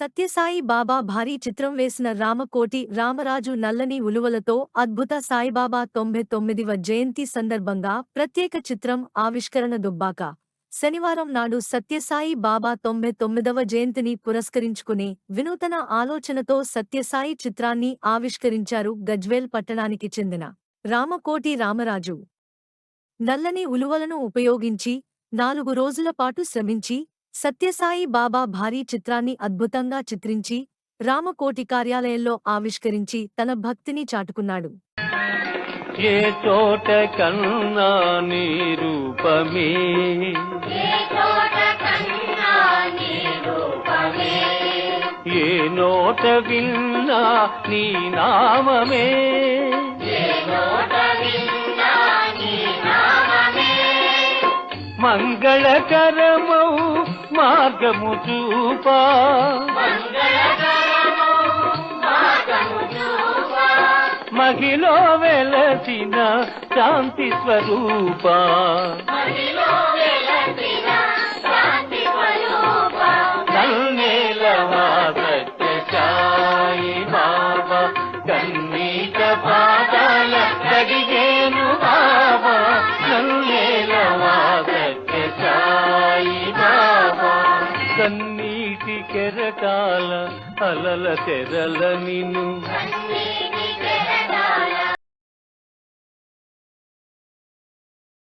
సత్యసాయి బాబా భారీ చిత్రం వేసిన రామకోటి రామరాజు నల్లని ఉలువలతో అద్భుత సాయిబాబా తొంభై తొమ్మిదివ జయంతి సందర్భంగా ప్రత్యేక చిత్రం ఆవిష్కరణ దుబ్బాక. శనివారం నాడు సత్యసాయి బాబా తొంభై తొమ్మిదవ జయంతిని పురస్కరించుకుని వినూతన ఆలోచనతో సత్యసాయి చిత్రాన్ని ఆవిష్కరించారు గజ్వేల్ పట్టణానికి చెందిన రామకోటి రామరాజు. నల్లని ఉలువలను ఉపయోగించి నాలుగు రోజుల పాటు శ్రమించి సత్యసాయి బాబా భారీ చిత్రాన్ని అద్భుతంగా చిత్రించి రామకోటి కార్యాలయంలో ఆవిష్కరించి తన భక్తిని చాటుకున్నాడు. ఏ చోట కన్నా నీ రూపమే? ఏ నోట విన్నా నీ నామమే? మంగళకరమౌ మార్గము చూపా. మహిలో వెలసిన శాంతి స్వరూప. నల్నేలవా సత్య సాయి బాబా పాదాల కడిగేను కన్నీటి కెరటాల అలల తెరల నిన్ను.